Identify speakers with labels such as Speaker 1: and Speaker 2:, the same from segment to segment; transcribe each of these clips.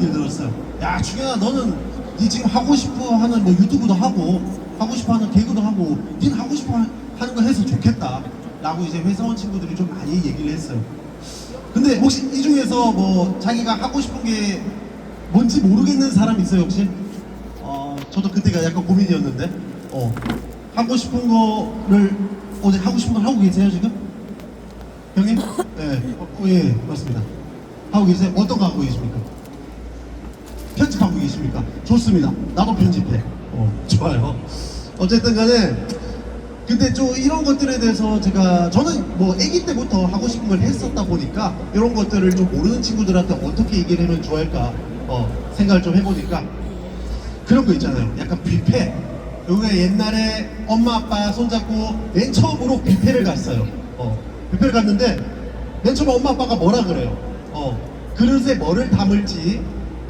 Speaker 1: 얘기를 들었어요. 야, 중현아, 너는 네 지금 하고 싶어 하는 뭐 유튜브도 하고 하고 싶어 하는 개그도 하고 니는 하고 싶어 하- 하는 거 해서 좋겠다. 라고 이제 회사원 친구들이 좀 많이 얘기를 했어요. 근데 혹시 이 중에서 뭐 자기가 하고 싶은 게 뭔지 모르겠는 사람 있어요 혹시? 어 저도 그때가 약간 고민이었는데 어 하고 싶은 거를 어제 하고 싶은 걸 하고 계세요 지금? 형님? 네, 어, 어, 예 맞습니다. 하고 계세요? 어떤 거 하고 계십니까? 편집하고 계십니까? 좋습니다. 나도 편집해. 어 좋아요. 어쨌든 간에 근데 좀 이런 것들에 대해서 제가 저는 뭐 아기 때부터 하고 싶은 걸 했었다 보니까 이런 것들을 좀 모르는 친구들한테 어떻게 얘기를 하면 좋아할까 어, 생각을 좀 해보니까 그런 거 있잖아요. 약간 뷔페. 요게 옛날에 엄마 아빠 손잡고 맨 처음으로 뷔페를 갔어요. 어, 뷔페를 갔는데 맨 처음에 엄마 아빠가 뭐라 그래요. 어, 그릇에 뭐를 담을지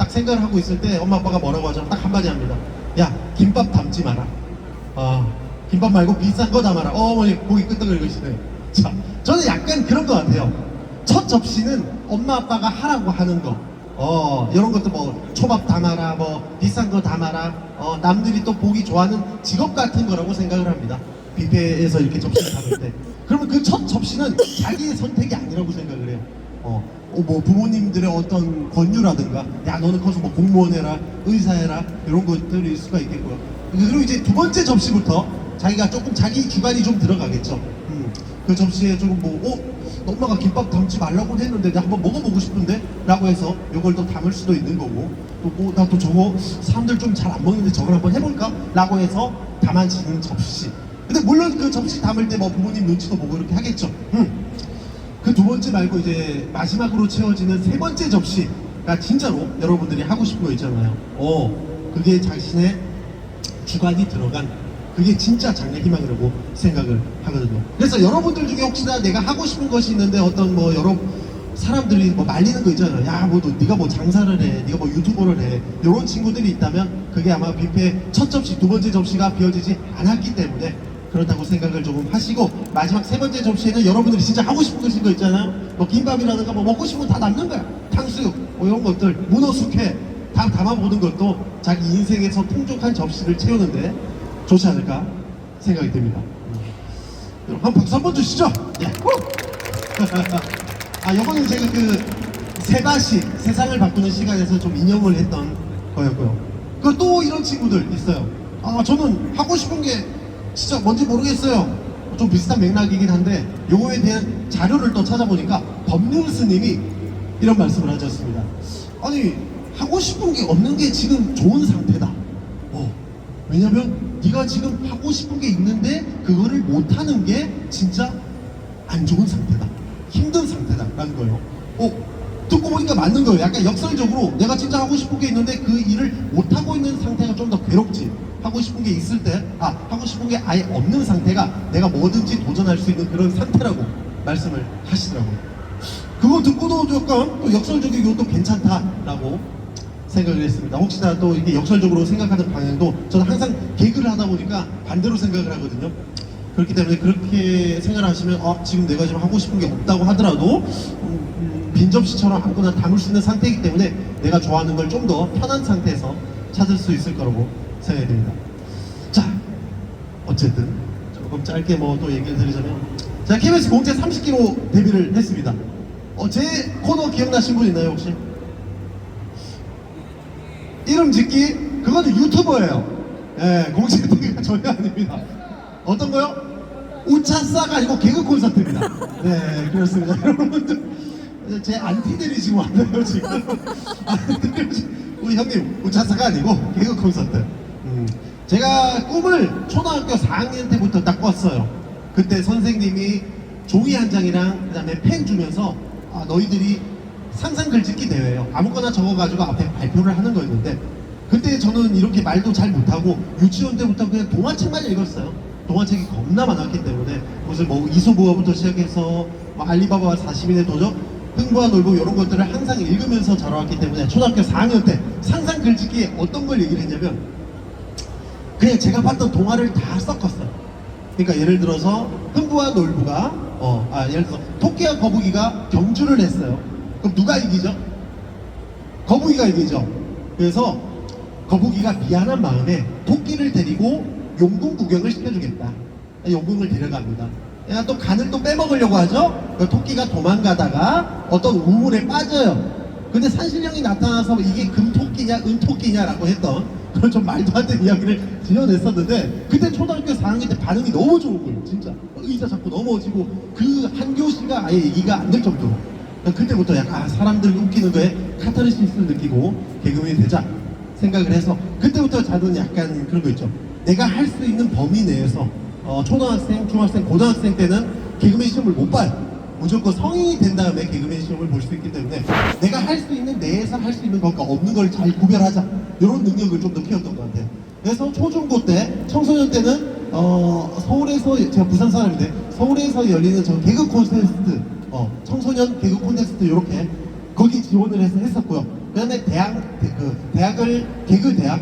Speaker 1: 딱 생각을 하고 있을 때 엄마 아빠가 뭐라고 하죠? 딱 한마디 합니다. 야, 김밥 담지 마라. 아, 김밥 말고 비싼 거 담아라. 어, 어머니 고기 끄떡거리시네. 자, 저는 약간 그런 것 같아요. 첫 접시는 엄마 아빠가 하라고 하는 거. 어, 이런 것도 뭐 초밥 담아라, 뭐 비싼 거 담아라. 어, 남들이 또 보기 좋아하는 직업 같은 거라고 생각을 합니다. 뷔페에서 이렇게 접시를 담을 때. 그러면 그 첫 접시는 자기의 선택이 아니라고 생각을 해요. 어, 어, 뭐 부모님들의 어떤 권유라든가, 야 너는 커서 뭐 공무원 해라, 의사 해라 이런 것들일 수가 있겠고요. 그리고 이제 두 번째 접시부터 자기가 조금 자기 주관이 좀 들어가겠죠. 음, 그 접시에 조금 뭐, 어, 엄마가 김밥 담지 말라고 했는데 내가 한번 먹어보고 싶은데? 라고 해서 이걸 또 담을 수도 있는 거고, 또 뭐, 나또 저거 사람들 좀 잘 안 먹는데 저걸 한번 해볼까? 라고 해서 담아지는 접시. 근데 물론 그 접시 담을 때 뭐 부모님 눈치도 보고 이렇게 하겠죠. 음. 그 두 번째 말고 이제 마지막으로 채워지는 세 번째 접시가 진짜로 여러분들이 하고 싶은 거 있잖아요. 어, 그게 자신의 주관이 들어간 그게 진짜 장래 희망이라고 생각을 하거든요. 그래서 여러분들 중에 혹시나 내가 하고 싶은 것이 있는데 어떤 뭐 여러 사람들이 뭐 말리는 거 있잖아요. 야, 뭐 너, 네가 뭐 장사를 해, 네가 뭐 유튜버를 해. 이런 친구들이 있다면 그게 아마 뷔페 첫 접시, 두 번째 접시가 비워지지 않았기 때문에 그렇다고 생각을 조금 하시고 마지막 세 번째 접시에는 여러분들이 진짜 하고 것인 거 있잖아요. 뭐 김밥이라든가 뭐 먹고 싶은 거 다 남는 거야. 탕수육 뭐 이런 것들, 문어 숙회 다 담아보는 것도 자기 인생에서 풍족한 접시를 채우는데 좋지 않을까 생각이 듭니다. 여러분 한 박수 한 번 주시죠. 예. 후! 아, 요거는 제가 그 세다시 세상을 바꾸는 시간에서 좀 인용을 했던 거였고요. 그리고 또 이런 친구들 있어요. 아, 저는 하고 싶은 게 진짜 뭔지 모르겠어요. 좀 비슷한 맥락이긴 한데 요거에 대한 자료를 또 찾아보니까 법률 스님이 이런 말씀을 하셨습니다. 아니 하고 싶은 게 없는 게 지금 좋은 상태다. 어, 왜냐면 네가 지금 하고 싶은 게 있는데 그거를 못 하는 게 진짜 안 좋은 상태다. 힘든 상태다라는 거예요. 어, 듣고 보니까 맞는 거예요. 약간 역설적으로 내가 진짜 하고 싶은 게 있는데 그 일을 못 하고 있는 상태가 좀 더 괴롭지. 하고 싶은 게 있을 때, 아, 하고 싶은 게 아예 없는 상태가 내가 뭐든지 도전할 수 있는 그런 상태라고 말씀을 하시더라고요. 그거 듣고도 약간 또 역설적이고 또 괜찮다라고 생각을 했습니다. 혹시나 또 이렇게 역설적으로 생각하는 방향도 저는 항상 개그를 하다 보니까 반대로 생각을 하거든요. 그렇기 때문에 그렇게 생각을 하시면 어, 지금 내가 지금 하고 싶은 게 없다고 하더라도 음, 음, 빈 접시처럼 아무거나 담을 수 있는 상태이기 때문에 내가 좋아하는 걸 좀 더 편한 상태에서 찾을 수 있을 거라고 생각이 듭니다. 자, 어쨌든 조금 짧게 뭐 또 얘기를 드리자면 제가 KBS 공채 30kg 데뷔를 했습니다. 어, 제 코너 기억나신 분 있나요 혹시? 이름 짓기 그것도 유튜버예요. 예, 공채 데뷔가 전혀 아닙니다. 어떤 거요? 우차싸가 아니고 개그 콘서트입니다. 네, 그렇습니다. 여러분들 제 안티들이 지금 왔네요 지금. 안티들이 지금. 우리 형님 우차싸가 아니고 개그 콘서트. 음, 제가 꿈을 초등학교 4학년 때부터 딱 꿨어요. 그때 선생님이 종이 한 장이랑 그다음에 펜 주면서 아, 너희들이 상상 글짓기 대회예요. 아무거나 적어가지고 앞에 발표를 하는 거였는데 그때 저는 이렇게 말도 잘 못하고 유치원 때부터 그냥 동화책만 읽었어요. 동화책이 겁나 많았기 때문에 무슨 뭐 이소부화부터 시작해서 뭐 알리바바와 40인의 도적, 흥부와 놀부 이런 것들을 항상 읽으면서 자라왔기 때문에 초등학교 4학년 때 상상 글짓기에 어떤 걸 얘기를 했냐면 그냥 제가 봤던 동화를 다 섞었어요. 그러니까 예를 들어서 흥부와 놀부가 어, 아 예를 들어서 토끼와 거북이가 경주를 했어요. 그럼 누가 이기죠? 거북이가 이기죠. 그래서 거북이가 미안한 마음에 토끼를 데리고 용궁 구경을 시켜주겠다. 용궁을 데려갑니다. 얘가 또 간을 또 빼먹으려고 하죠. 그 토끼가 도망가다가 어떤 우물에 빠져요. 근데 산신령이 나타나서 이게 금토끼냐 은토끼냐라고 했던 그런 좀 말도 안 되는 이야기를 지어냈었는데 그때 초등학교 4학년 때 반응이 너무 좋은 거예요 진짜 의자 자꾸 넘어지고 그 한 교시가 아예 얘기가 안 될 정도로 그때부터 약간 아, 사람들 웃기는 거에 카타르시스를 느끼고 개그맨이 되자 생각을 해서 그때부터 저는 약간 그런 거 있죠 내가 할 수 있는 범위 내에서 어, 초등학생, 중학생, 고등학생 때는 개그맨 시험을 못 봐요 무조건 성인이 된 다음에 개그맨 시험을 볼 수 있기 때문에 내가 할 수 있는 내에서 할 수 있는 것과 없는 걸 잘 구별하자 이런 능력을 좀 더 키웠던 것 같아요. 그래서 초중고 때 청소년 때는 어, 서울에서 제가 부산 사람인데 서울에서 열리는 저 개그 콘테스트 어, 청소년 개그 콘테스트 이렇게 거기 지원을 해서 했었고요. 그다음에 대학 대, 그 대학을 개그 대학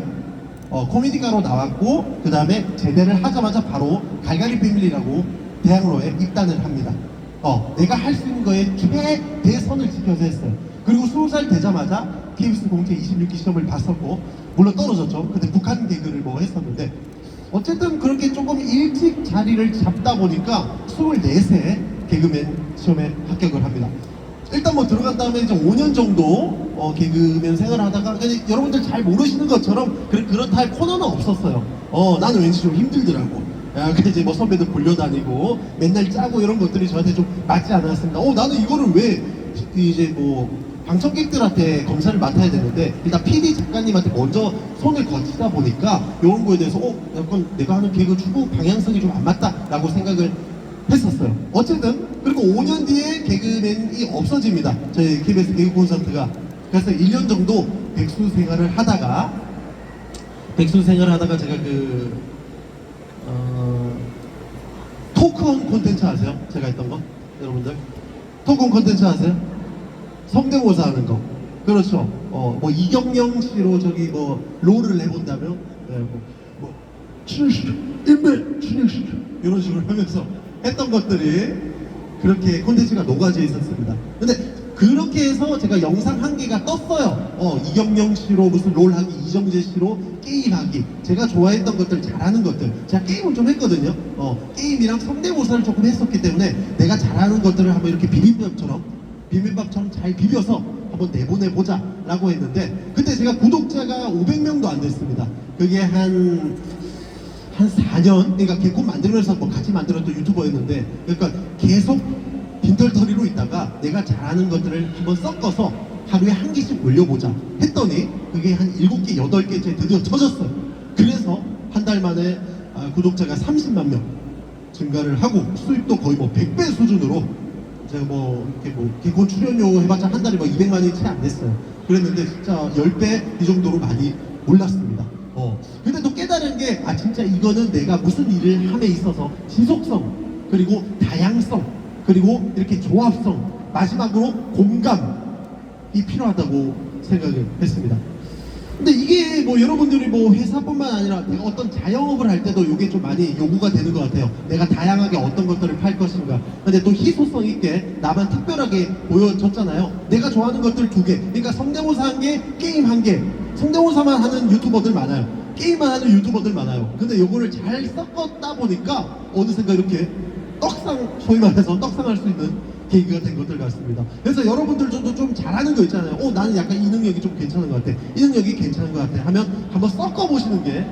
Speaker 1: 어, 코미디가로 나왔고 그 다음에 제대를 하자마자 바로 갈갈이 패밀리라고 대학로에 입단을 합니다. 어, 내가 할 수 있는 거에 최대선을 지켜서 했어요. 그리고 20살 되자마자 KBS 공채 26기 시험을 봤었고 물론 떨어졌죠. 근데 북한 개그를 뭐 했었는데 어쨌든 그렇게 조금 일찍 자리를 잡다 보니까 24세 개그맨 시험에 합격을 합니다. 일단 뭐 들어간 다음에 이제 5년 정도 어, 개그맨 생활을 하다가 근데 여러분들 잘 모르시는 것처럼 그, 그렇다 할 코너는 없었어요. 어 나는 왠지 좀 힘들더라고. 아, 그래 이제 뭐 선배들 불려다니고 맨날 짜고 이런 것들이 저한테 좀 맞지 않았습니다. 어 나는 이거를 왜 이제 뭐 방청객들한테 검사를 맡아야 되는데 일단 PD 작가님한테 먼저 손을 거치다 보니까 이런 거에 대해서 어 약간 내가 하는 개그 추구 방향성이 좀 안 맞다라고 생각을 했었어요. 어쨌든 그리고 5년 뒤에 개그맨이 없어집니다. 저희 KBS 개그 콘서트가 그래서 1년 정도 백수 생활을 하다가 백수 생활을 하다가 제가 그 어, 토크온 콘텐츠 아세요? 제가 했던 거 여러분들 토크온 콘텐츠 아세요? 성대모사 하는 거 그렇죠. 어, 뭐 이경영 씨로 저기 뭐 롤을 해본다면 네, 뭐, 뭐 진실 인물 진실 이런 식으로 하면서 했던 것들이 그렇게 콘텐츠가 녹아져 있었습니다. 근데 그렇게 해서 제가 영상 한 개가 떴어요. 어, 이경영 씨로 무슨 롤 하기, 이정재 씨로 게임 하기. 제가 좋아했던 것들, 잘하는 것들. 제가 게임을 좀 했거든요. 어, 게임이랑 성대모사를 조금 했었기 때문에 내가 잘하는 것들을 한번 이렇게 비빔밥처럼, 비빔밥처럼 잘 비벼서 한번 내보내보자 라고 했는데, 그때 제가 구독자가 500명도 안 됐습니다. 그게 한, 한 4년, 그러니까 개콘 만들면서 뭐 같이 만들었던 유튜버였는데, 그러니까 계속 빈털터리로 있다가 내가 잘하는 것들을 한번 섞어서 하루에 한 개씩 올려보자 했더니 그게 한 7개, 8개째 드디어 터졌어요. 그래서 한 달 만에 아, 구독자가 30만 명 증가를 하고 수입도 거의 뭐 100배 수준으로 제가 뭐 이렇게 뭐 개콘 출연료 해봤자 한 달에 뭐 200만이 채 안 됐어요. 그랬는데 진짜 10배 이 정도로 많이 올랐습니다. 어. 근데 또 깨달은 게, 아, 진짜 이거는 내가 무슨 일을 함에 있어서 지속성, 그리고 다양성, 그리고 이렇게 조합성, 마지막으로 공감이 필요하다고 생각을 했습니다. 근데 이게 뭐 여러분들이 뭐 회사뿐만 아니라 어떤 자영업을 할 때도 이게 좀 많이 요구가 되는 것 같아요. 내가 다양하게 어떤 것들을 팔 것인가. 근데 또 희소성 있게 나만 특별하게 보여줬잖아요. 내가 좋아하는 것들 두 개. 그러니까 성대모사 한 개, 게임 한 개. 성대모사만 하는 유튜버들 많아요. 게임만 하는 유튜버들 많아요. 근데 요거를 잘 섞었다 보니까 어느샌가 이렇게 떡상, 소위 말해서 떡상할 수 있는 계기가 된 것들 같습니다. 그래서 여러분들도 좀 잘하는 거 있잖아요. 어, 나는 약간 이 능력이 좀 괜찮은 것 같아. 이 능력이 괜찮은 것 같아. 하면 한번 섞어보시는 게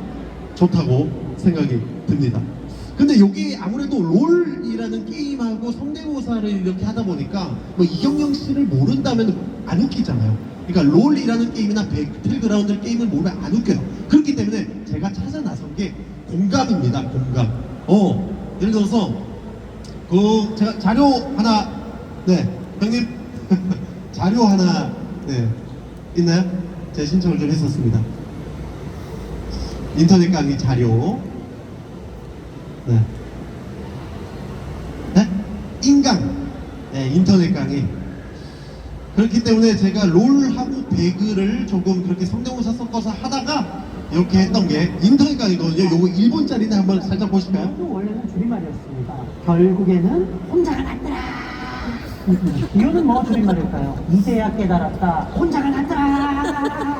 Speaker 1: 좋다고 생각이 듭니다. 근데 여기 아무래도 롤이라는 게임하고 성대모사를 이렇게 하다 보니까 뭐 이경영 씨를 모른다면 안 웃기잖아요. 그러니까 롤이라는 게임이나 배틀그라운드 게임을 모르면 안 웃겨요. 그렇기 때문에 제가 찾아 나선 게 공감입니다. 공감. 어, 예를 들어서 그 제가 자료 하나 네 형님 자료 하나 네 있나요? 제가 신청을 좀 했었습니다. 인터넷 강의 자료 네. 네? 인강 네 인터넷 강의 그렇기 때문에 제가 롤하고 배그를 조금 그렇게 성대모사 섞어서 하다가 이렇게 했던 게 인터넷 강의거든요. 요거 1분짜리인데 한번 살짝 보실까요?
Speaker 2: 또 원래는 줄임말이었습니다. 결국에는 혼자가 낫더라. 이거는 뭐 줄임말일까요? 이제야 깨달았다. 혼자가 낫더라.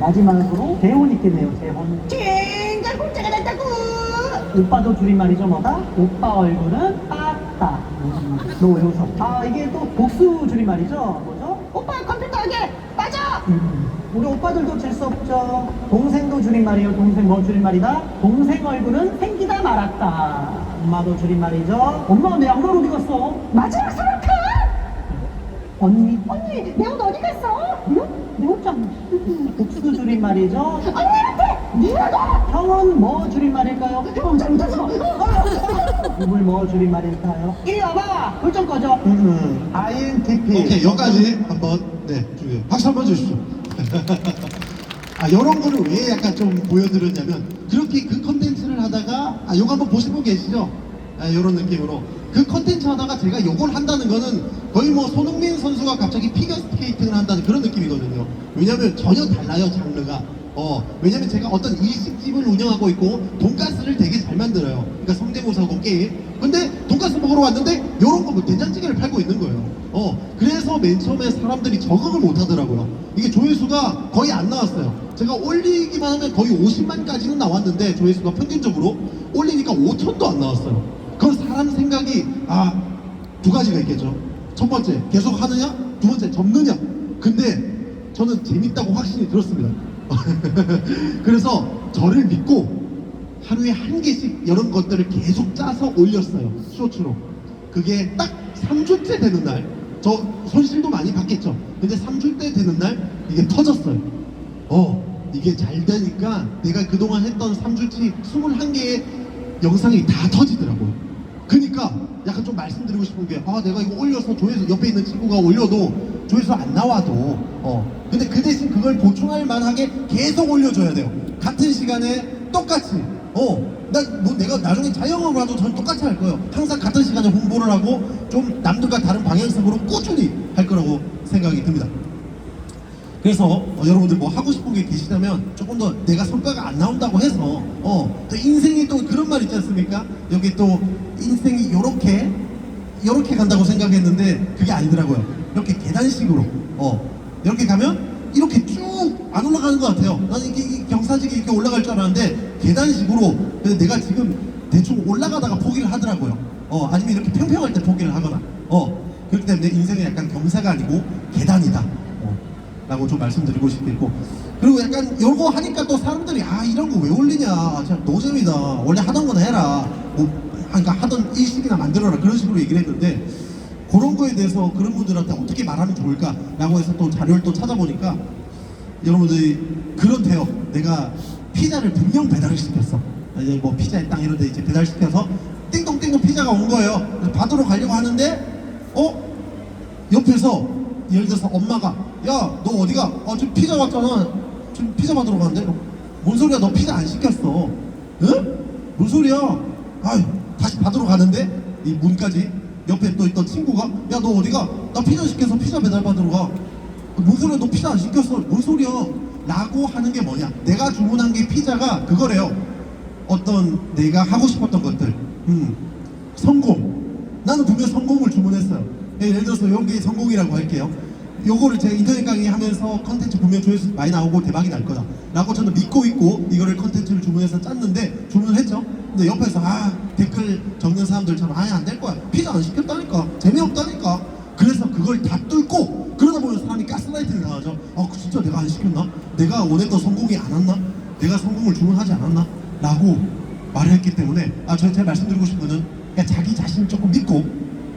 Speaker 2: 마지막으로 재혼 있겠네요, 재혼.
Speaker 3: 진짜 공짜가 났다고
Speaker 2: 오빠도 줄임말이죠, 뭐다? 오빠 얼굴은 빠따. 웃어? 아, 이게 또 복수 줄임말이죠? 뭐죠?
Speaker 3: 오빠 컴퓨터 하게 맞아
Speaker 2: 음, 우리 오빠들도 질 수 없죠. 동생도 줄임말이에요. 동생 뭐 줄임말이다? 동생 얼굴은 생기다 말았다. 엄마도 줄임말이죠. 엄마 내 양말 어디 갔어?
Speaker 3: 마지막 소라카
Speaker 2: 언니,
Speaker 3: 언니 내 옷 어디 갔어?
Speaker 2: 내 옷장. 복수 줄임말이죠.
Speaker 3: 너
Speaker 2: 형은 뭐 줄임말일까요?
Speaker 3: 형 잘못했어
Speaker 2: 이불 뭐 줄임말일까요? 이리 와봐. 불 좀 꺼줘.
Speaker 1: 음.
Speaker 2: INTP.
Speaker 1: 오케이 여기까지 한번 네 저기 박수 한번 주십시오. 아 이런 거를 왜 약간 좀 보여드렸냐면 그렇게 그 컨텐츠를 하다가 아 요거 한번 보신 분 계시죠? 아 이런 느낌으로 그 컨텐츠 하다가 제가 요걸 한다는 거는 거의 뭐 손흥민 선수가 갑자기 피겨 스케이팅을 한다는 그런 느낌이거든요. 왜냐면 전혀 달라요 장르가. 어 왜냐면 제가 어떤 일식집을 운영하고 있고 돈가스를 되게 잘 만들어요. 그러니까 성대모사고 게임. 근데 돈가스 먹으러 왔는데 요런 거 뭐 된장찌개를 팔고 있는 거예요. 어 그래서 맨 처음에 사람들이 적응을 못 하더라고요. 이게 조회수가 거의 안 나왔어요. 제가 올리기만 하면 거의 50만까지는 나왔는데 조회수가 평균적으로 올리니까 5천도 안 나왔어요. 그건 사람 생각이 아 두 가지가 있겠죠. 첫 번째 계속 하느냐, 두 번째 접느냐. 근데 저는 재밌다고 확신이 들었습니다. 그래서 저를 믿고 하루에 한 개씩 이런 것들을 계속 짜서 올렸어요. 쇼츠로. 그게 딱 3주째 되는 날, 저 손실도 많이 받겠죠. 근데 3주째 되는 날 이게 터졌어요. 어, 이게 잘 되니까 내가 그동안 했던 3주치 21개의 영상이 다 터지더라고요. 그니까 약간 좀 말씀드리고 싶은 게, 아, 내가 이거 올려서 조회수, 옆에 있는 친구가 올려도 조회수 안 나와도, 어. 근데 그 대신 그걸 보충할 만하게 계속 올려줘야 돼요. 같은 시간에 똑같이, 어. 나, 뭐 내가 나중에 자영업을 하도 전 똑같이 할 거예요. 항상 같은 시간에 홍보를 하고 좀 남들과 다른 방향성으로 꾸준히 할 거라고 생각이 듭니다. 그래서 어, 여러분들 뭐 하고 싶은 게 계시다면 조금 더 내가 성과가 안 나온다고 해서 어, 또 인생이 또 그런 말 있지 않습니까? 여기 또 인생이 요렇게 요렇게 간다고 생각했는데 그게 아니더라고요. 이렇게 계단식으로 어, 이렇게 가면 이렇게 쭉 안 올라가는 것 같아요. 나는 이게, 이 경사지게 이렇게 올라갈 줄 알았는데 계단식으로 내가 지금 대충 올라가다가 포기를 하더라고요. 어, 아니면 이렇게 평평할 때 포기를 하거나 어, 그렇기 때문에 인생은 약간 경사가 아니고 계단이다. 어, 라고 좀 말씀드리고 싶겠고 그리고 약간 요거 하니까 또 사람들이 아 이런 거 왜 올리냐 진짜 노잼이다 원래 하던 거나 해라 뭐 그러니까 하던 일식이나 만들어라 그런 식으로 얘기를 했는데 그런 거에 대해서 그런 분들한테 어떻게 말하면 좋을까? 라고 해서 또 자료를 또 찾아보니까 여러분들이 그렇대요 내가 피자를 분명 배달을 시켰어. 이제 뭐 피자의 땅 이런 데 이제 배달시켜서 띵동띵동 피자가 온 거예요. 받으러 가려고 하는데 어? 옆에서 예를 들어서 엄마가 야 너 어디가? 아 지금 피자 왔잖아. 지금 피자 받으러 가는데? 뭔 소리야? 너 피자 안 시켰어. 응? 뭔 소리야? 아유 다시 받으러 가는데? 이 문까지 옆에 또 있던 친구가 야 너 어디가? 나 피자 시켜서 피자 배달 받으러 가 뭔 소리야? 너 피자 안 시켰어. 뭔 소리야? 라고 하는 게 뭐냐? 내가 주문한 게 피자가 그거래요. 어떤 내가 하고 싶었던 것들. 음. 성공. 나는 분명 성공을 주문했어요. 예, 예를 들어서 여기 성공이라고 할게요 요거를 제가 인터넷 강의 하면서 컨텐츠 분명 조회수 많이 나오고 대박이 날 거다 라고 저는 믿고 있고 이거를 컨텐츠를 주문해서 짰는데 주문을 했죠 근데 옆에서 아 댓글 적는 사람들처럼 아예 안 될 거야 피자 안 시켰다니까 재미없다니까 그래서 그걸 다 뚫고 그러다 보면 사람이 가스라이팅을 당하죠 아 진짜 내가 안 시켰나? 내가 원했던 성공이 안 왔나? 내가 성공을 주문하지 않았나? 라고 말을 했기 때문에 아 제가 말씀드리고 싶은 거는 그냥 자기 자신을 조금 믿고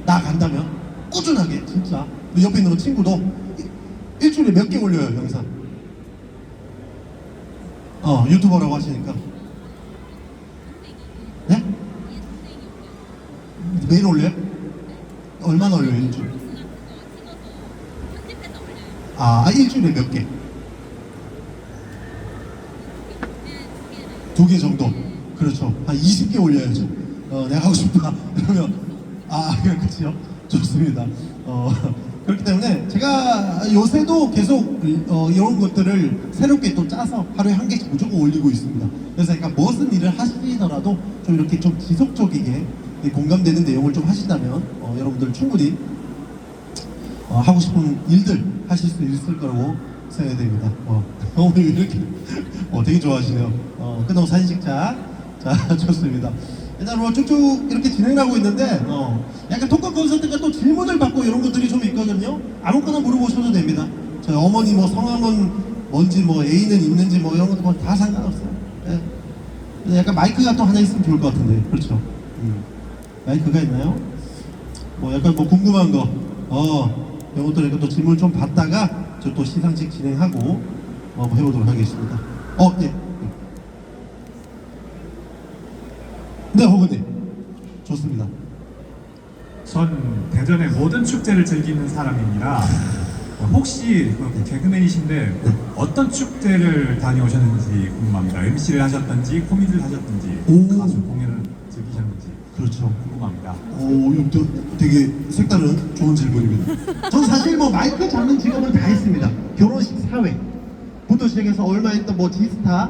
Speaker 1: 나아간다면 꾸준하게 진짜 우리 옆에 있는 친구도 일- 일주일에 몇 개 올려요 영상 어 유튜버라고 하시니까 네? 매일 올려요? 얼마나 올려요 일주일? 아 아, 일주일에 몇 개? 두 개 정도. 그렇죠. 한 20개 올려야죠. 어, 내가 하고 싶다. 그러면, 아, 그렇죠. 좋습니다. 어, 그렇기 때문에 제가 요새도 계속 어, 이런 것들을 새롭게 또 짜서 하루에 한 개씩 무조건 올리고 있습니다. 그래서 약간 무슨 일을 하시더라도 좀 이렇게 좀 지속적이게 이 공감되는 내용을 좀 하신다면 어, 여러분들 충분히 어, 하고 싶은 일들 하실 수 있을 거라고 세대입니다. 어, 오늘 이렇게 어, 되게 좋아하시네요. 어, 끝나고 사진 찍자. 자, 좋습니다. 일단 뭐 쭉쭉 이렇게 진행하고 있는데 어, 약간 토크 콘서트가 또 질문을 받고 이런 것들이 좀 있거든요. 아무거나 물어보셔도 됩니다. 저희 어머니 뭐 성함은 뭔지 뭐 애인은 있는지 뭐 이런 것도 뭐다 상관없어요. 예. 약간 마이크가 또 하나 있으면 좋을 것 같은데 그렇죠? 음. 마이크가 있나요? 뭐 약간 뭐 궁금한 거, 어, 이것도 이것도 질문 좀 받다가 저 또 시상식 진행하고 어, 한번 해보도록 하겠습니다. 어, 예. 네, 호근님. 좋습니다.
Speaker 4: 전 대전의 모든 축제를 즐기는 사람입니다. 혹시 그 개그맨이신데 어떤 축제를 다녀오셨는지 궁금합니다. MC를 하셨던지 코미디를 하셨던지
Speaker 1: 오.
Speaker 4: 가수 공연을 즐기셨는지
Speaker 1: 그렇죠.
Speaker 4: 궁금합니다.
Speaker 1: 오, 이거 또 되게 색다른 좋은 질문입니다. 전 사실 뭐 마이크 잡는 직업은 다 했습니다. 결혼식 사회. 부터 시작해서 얼마 했던 뭐 지스타,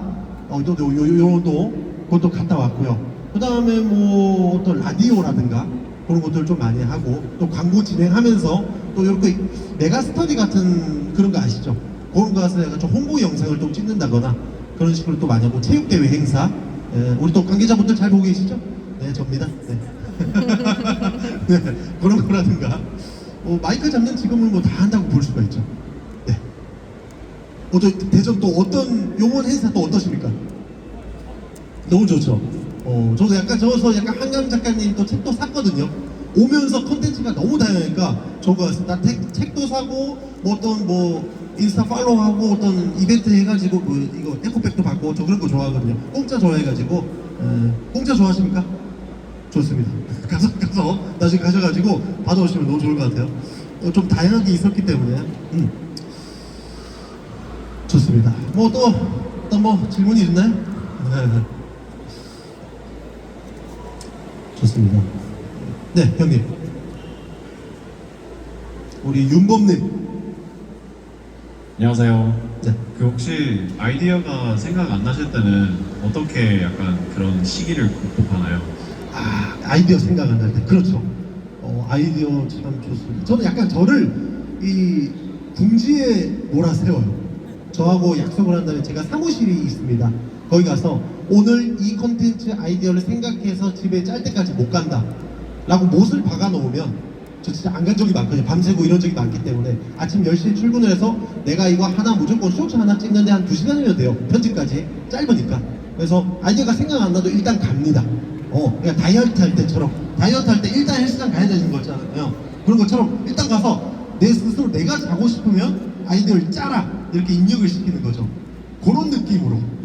Speaker 1: 어, 또, 요, 요, 요도 그것도 갔다 왔고요. 그 다음에 뭐 어떤 라디오라든가 그런 것들 좀 많이 하고 또 광고 진행하면서 또 이렇게 메가 스터디 같은 그런 거 아시죠? 그런 거 가서 좀 홍보 영상을 좀 찍는다거나 그런 식으로 또 많이 하고 체육대회 행사. 예, 우리 또 관계자분들 잘 보고 계시죠? 네, 접니다. 네. 네, 그런 거라든가 어, 마이크 잡는 직업을 뭐 다 한다고 볼 수가 있죠. 네. 어, 저 대전 또 어떤 용원 행사 또 어떠십니까? 너무 좋죠. 어, 저도 약간 저서 약간 한강 작가님 또 책도 샀거든요. 오면서 컨텐츠가 너무 다양하니까 저거 나 책, 책도 사고 뭐 어떤 뭐 인스타 팔로우하고 어떤 이벤트 해가지고 뭐 이거 에코백도 받고 저 그런 거 좋아하거든요. 공짜 좋아해가지고 에, 공짜 좋아하십니까? 좋습니다. 가서 가서 나중에 가셔가지고 받아오시면 너무 좋을 것 같아요. 어, 좀 다양하게 있었기 때문에 음. 좋습니다. 뭐 또 어떤 뭐 질문이 있나요? 네. 좋습니다. 네, 형님. 우리 윤범님.
Speaker 5: 안녕하세요.
Speaker 1: 네.
Speaker 5: 그 혹시 아이디어가 생각 안 나실 때는 어떻게 약간 그런 시기를 극복하나요?
Speaker 1: 아, 아이디어 생각 안 날 때. 그렇죠. 어, 아이디어 참 좋습니다. 저는 약간 저를 이 궁지에 몰아세워요. 저하고 약속을 한 다음에 제가 사무실이 있습니다. 거기 가서 오늘 이 컨텐츠 아이디어를 생각해서 집에 짤 때까지 못 간다. 라고 못을 박아 놓으면 저 진짜 안 간 적이 많거든요. 밤새고 이런 적이 많기 때문에 아침 10시에 출근을 해서 내가 이거 하나 무조건 쇼츠 하나 찍는데 한 2시간이면 돼요. 편집까지. 짧으니까. 그래서 아이디어가 생각 안 나도 일단 갑니다. 어, 그냥 다이어트 할 때처럼 다이어트 할 때 일단 헬스장 가야 되는 거잖아요. 그런 것처럼 일단 가서 내 스스로 내가 자고 싶으면 아이디어를 짜라 이렇게 입력을 시키는 거죠. 그런 느낌으로.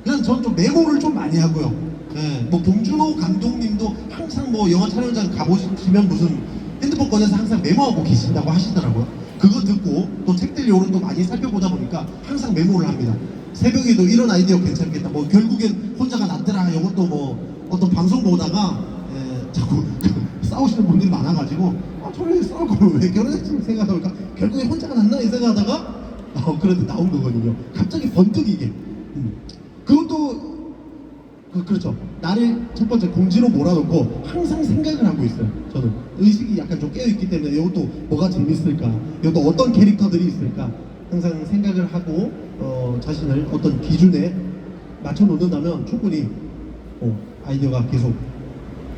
Speaker 1: 어. 그냥 전좀 메모를 좀 많이 하고요. 예, 뭐 봉준호 감독님도 항상 뭐 영화 촬영장 가보시면 무슨 핸드폰 꺼내서 항상 메모하고 계신다고 하시더라고요. 그거 듣고 또 책들 요런 또 많이 살펴보다 보니까 항상 메모를 합니다. 새벽에도 이런 아이디어 괜찮겠다. 뭐 결국엔 혼자가 낫더라. 이것도 뭐 어떤 방송 보다가 예, 자꾸 싸우시는 분들이 많아가지고 아 저래 싸울 걸왜 결혼했지 생각하다 보니까 결국에 혼자가 낫나 이 생각하다가 어, 그런데 나온 거거든요. 갑자기 번뜩 이게. 음. 그것도 그, 그렇죠. 나를 첫 번째 공지로 몰아놓고 항상 생각을 하고 있어요. 저는 의식이 약간 좀 깨어있기 때문에 이것도 뭐가 재밌을까, 이것도 어떤 캐릭터들이 있을까 항상 생각을 하고 어, 자신을 어떤 기준에 맞춰 놓는다면 충분히 어, 아이디어가 계속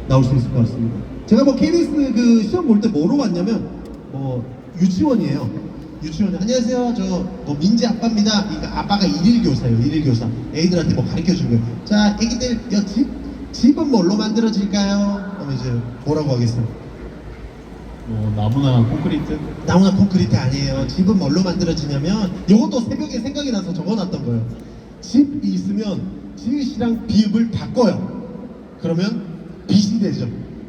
Speaker 1: 나올 수 있을 것 같습니다. 제가 뭐 KBS 그 시험 볼 때 뭐로 왔냐면 뭐 유치원이에요. 유치원 안녕하세요. 저뭐 민지 아빠입니다. 이거 아빠가 일일 교사예요. 일일 교사. 애들한테 뭐 가르쳐 주는 거예요. 자, 애기들 야, 집 집은 뭘로 만들어질까요? 하면 이제 뭐라고 하겠어요?
Speaker 5: 뭐 나무나 콘크리트?
Speaker 1: 나무나 콘크리트 아니에요. 집은 뭘로 만들어지냐면 이것도 새벽에 생각이 나서 적어놨던 거예요. 집이 있으면 지읒이랑 비읍을 바꿔요. 그러면 빚이 되죠.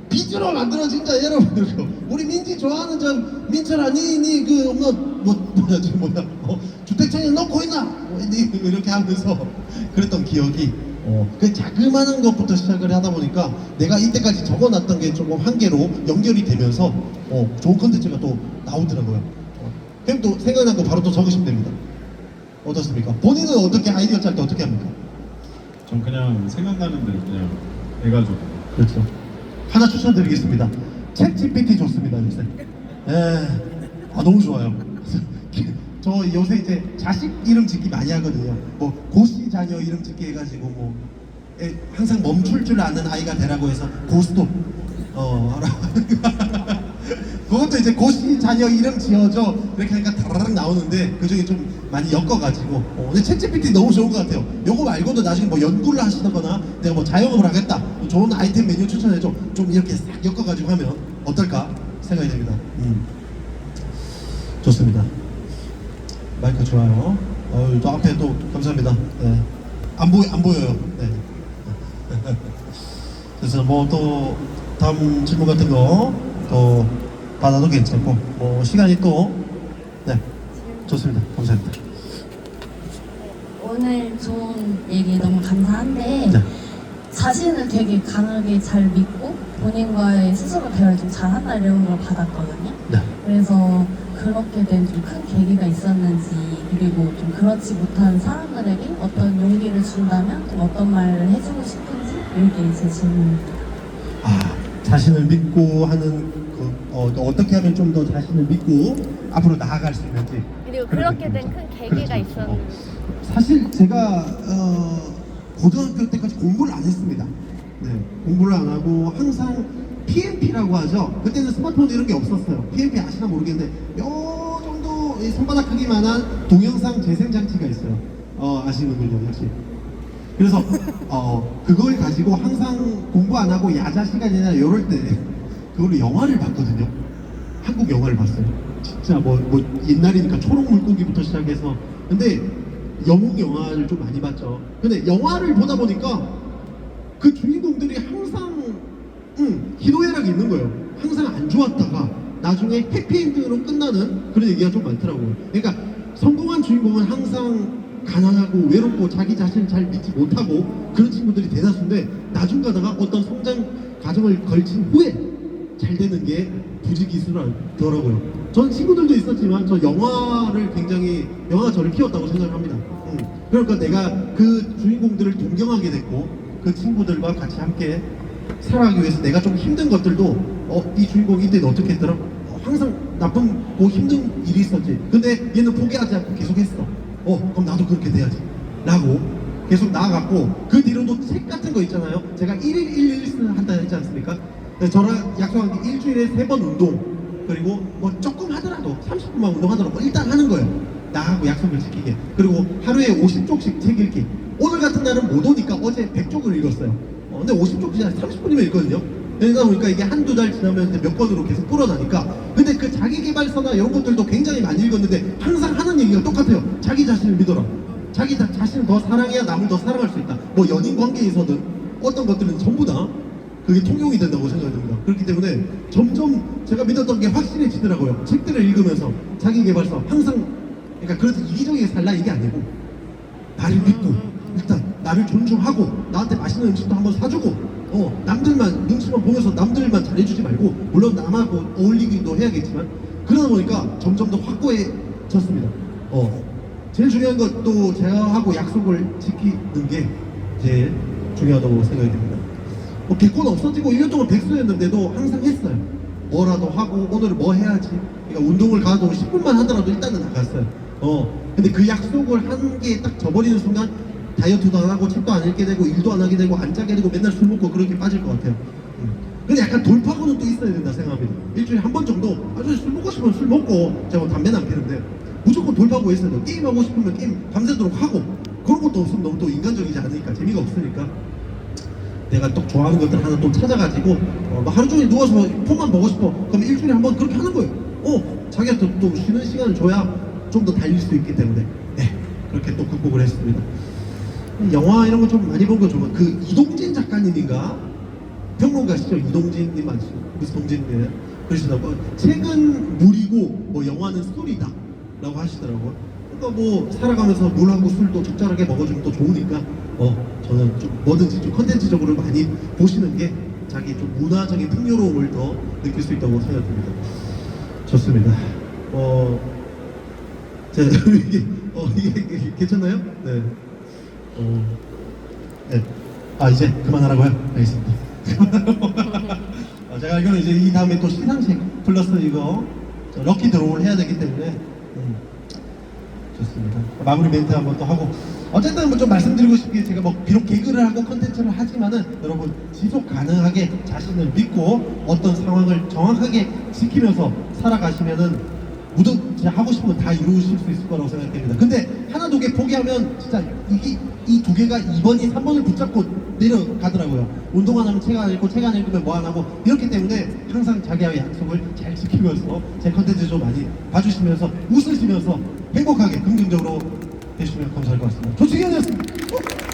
Speaker 1: 빚으로 만들어진다 여러분. 이거. 우리 민지 좋아하는 저 민철 아 니니 그 엄마 뭐 뭐야 저 뭐야 어, 주택청에 넣고 있나? 뭐, 니 이렇게 하면서 그랬던 기억이 어, 그 자그마한 것부터 시작을 하다 보니까 내가 이때까지 적어놨던 게 조금 한계로 연결이 되면서 어, 좋은 컨텐츠가 또 나오더라고요. 어, 그럼 또 생각난 거 바로 또 적으시면 됩니다. 어떻습니까? 본인은 어떻게 아이디어 짤 때 어떻게 합니까?
Speaker 5: 전 그냥 생각나는 대로 그냥 해가지고
Speaker 1: 그렇죠. 하나 추천드리겠습니다. 챗 GPT 좋습니다, 요새. 예. 아, 너무 좋아요. 저 요새 이제 자식 이름 짓기 많이 하거든요. 뭐 고씨 자녀 이름 짓기 해가지고 뭐 에, 항상 멈출 줄 아는 아이가 되라고 해서 고스톱 어. 그것도 이제 고씨 자녀 이름 지어줘 이렇게 하니까 다라락 나오는데 그 중에 좀 많이 엮어가지고 어, 근데 챗GPT 너무 좋은 것 같아요. 요거 말고도 나중에 뭐 연구를 하시거나 내가 뭐 자영업을 하겠다 좋은 아이템 메뉴 추천해줘 좀 이렇게 싹 엮어가지고 하면 어떨까 생각이 듭니다. 음. 좋습니다. 마이크 좋아요. 어, 또 앞에 또 감사합니다. 네. 안 보이 안 보여요. 네. 그래서 뭐 또 다음 질문 같은 거 또 받아도 괜찮고 뭐 시간이 또 네. 좋습니다. 감사합니다.
Speaker 6: 오늘 좋은 얘기 너무 감사한데
Speaker 1: 네.
Speaker 6: 자신을 되게 강하게 잘 믿고 본인과의 스스로 대화를 좀 잘한다 이런 걸 받았거든요.
Speaker 1: 네.
Speaker 6: 그래서 그렇게 된 좀 큰 계기가 있었는지 그리고 좀 그렇지 못한 사람들에게 어떤 용기를 준다면 좀 어떤 말을 해주고 싶은지 이게 제 질문입니다.
Speaker 1: 아 자신을 믿고 하는 그 어, 어떻게 하면 좀 더 자신을 믿고 앞으로 나아갈 수 있는지
Speaker 7: 그리고 그렇게 된 큰 계기가
Speaker 1: 그렇죠. 어,
Speaker 7: 있었는지
Speaker 1: 사실 제가 어, 고등학교 때까지 공부를 안 했습니다. 네, 공부를 안 하고 항상 PMP라고 하죠. 그때는 스마트폰 이런 게 없었어요. PMP 아시나 모르겠는데 요 정도 이 손바닥 크기만한 동영상 재생 장치가 있어요. 어, 아시는군요, 역시. 그래서 어, 그걸 가지고 항상 공부 안 하고 야자 시간이나 이럴 때 그걸로 영화를 봤거든요. 한국 영화를 봤어요. 진짜 뭐, 뭐 옛날이니까 초록 물고기부터 시작해서 근데 영국 영화를 좀 많이 봤죠. 근데 영화를 보다 보니까 그 주인공들이 항상 음, 희노애락이 있는 거예요. 항상 안 좋았다가 나중에 해피엔딩으로 끝나는 그런 얘기가 좀 많더라고요. 그러니까 성공한 주인공은 항상 가난하고 외롭고 자기 자신을 잘 믿지 못하고 그런 친구들이 대다수인데 나중 가다가 어떤 성장 과정을 걸친 후에 잘 되는 게 부지기수라더라고요. 전 친구들도 있었지만 저 영화를 굉장히 영화가 저를 키웠다고 생각합니다. 음. 그러니까 내가 그 주인공들을 동경하게 됐고 그 친구들과 같이 함께 살아가기 위해서 내가 좀 힘든 것들도 어 이 주인공이 이때 어떻게 했더라? 어, 항상 나쁜 뭐 힘든 일이 있었지. 근데 얘는 포기하지 않고 계속했어. 어 그럼 나도 그렇게 돼야지. 라고 계속 나아갔고 그 뒤로도 책 같은 거 있잖아요. 제가 1일 1일 한다 했지 않습니까? 근데 저랑 약속한 게 일주일에 세 번 운동 그리고 뭐 조금 하더라도 30분만 운동하더라도 일단 하는 거예요. 나하고 약속을 지키게. 그리고 하루에 50쪽씩 책 읽기. 오늘 같은 날은 못 오니까 어제 100쪽을 읽었어요. 어, 근데 50쪽이 아니라 30분이면 읽거든요. 그러다 보니까 이게 한두 달 지나면 몇 권으로 계속 불어나니까. 근데 그 자기 개발서나 이런 것들도 굉장히 많이 읽었는데 항상 하는 얘기가 똑같아요. 자기 자신을 믿어라. 자기 자, 자신을 더 사랑해야 남을 더 사랑할 수 있다. 뭐 연인 관계에서든 어떤 것들은 전부 다 그게 통용이 된다고 생각됩니다. 그렇기 때문에 점점 제가 믿었던 게 확실해지더라고요. 책들을 읽으면서 자기 개발서 항상 그러니까 그래서 이기적이게 살라 이게 아니고 나를 믿고 일단 나를 존중하고 나한테 맛있는 음식도 한번 사주고 어 남들만 눈치만 보면서 남들만 잘해주지 말고 물론 남하고 어울리기도 해야겠지만 그러다 보니까 점점 더 확고해졌습니다. 어 제일 중요한 것도 제가 하고 약속을 지키는 게 제일 중요하다고 생각이 듭니다. 뭐 개콘 없어지고 1년 동안 백수였는데도 항상 했어요. 뭐라도 하고 오늘 뭐 해야지. 그러니까 운동을 가도 10분만 하더라도 일단은 나갔어요. 어. 근데 그 약속을 한 게딱 져버리는 순간 다이어트도 안 하고 책도 안 읽게 되고 일도 안 하게 되고 안 짜게 되고 맨날 술 먹고 그렇게 빠질 것 같아요. 음. 근데 약간 돌파구는 또 있어야 된다 생각합니다. 일주일에 한 번 정도 아주 술 먹고 싶으면 술 먹고 제가 뭐 담배는 안 피는데 무조건 돌파구 있어야 돼요. 게임 하고 싶으면 게임 밤새도록 하고 그런 것도 없으면 너무 또 인간적이지 않으니까 재미가 없으니까 내가 또 좋아하는 것들 하나 또 찾아가지고 어, 뭐 하루 종일 누워서 폰만 보고 싶어 그럼 일주일에 한 번 그렇게 하는 거예요 어 자기한테 또 쉬는 시간을 줘야 좀 더 달릴 수 있기 때문에 네 그렇게 또 극복을 했습니다 영화 이런 거 좀 많이 본 거 좋아 그 이동진 작가님인가 평론가시죠 이동진님 아시죠 무슨 동진님 그러시더라고 책은 물이고 뭐 영화는 스토리다 라고 하시더라고요 그러니까 뭐 살아가면서 물하고 술도 적절하게 먹어주면 또 좋으니까 어 저는 좀 뭐든지 좀 컨텐츠적으로 많이 보시는 게 자기 좀 문화적인 풍요로움을 더 느낄 수 있다고 생각됩니다. 좋습니다. 어, 자 이게 어 이게, 이게 괜찮나요? 네. 어, 네. 아 이제 그만하라고요? 알겠습니다. 어, 제가 알기로는 이제 이 다음에 또 시상식 플러스 이거 저 럭키 드로우를 해야 되기 때문에 음, 좋습니다. 마무리 멘트 한번 또 하고 어쨌든 뭐 좀 말씀드리고 싶은 게 제가 뭐 비록 개그를 하고 컨텐츠를 하지만은 여러분 지속 가능하게 자신을 믿고 어떤 상황을 정확하게 지키면서 살아가시면은 모든 진짜 하고 싶은 건 다 이루실 수 있을 거라고 생각됩니다. 근데 하나 두 개 포기하면 진짜 이게 이 두 개가 2번이 3번을 붙잡고 내려가더라고요. 운동 안 하면 책 안 읽고 책 안 읽으면 뭐 안 하고 이렇기 때문에 항상 자기와의 약속을 잘 지키면서 제 컨텐츠 좀 많이 봐주시면서 웃으시면서 행복하게 긍정적으로 해주시면 감사할 것 같습니다. 조충현이었습니다.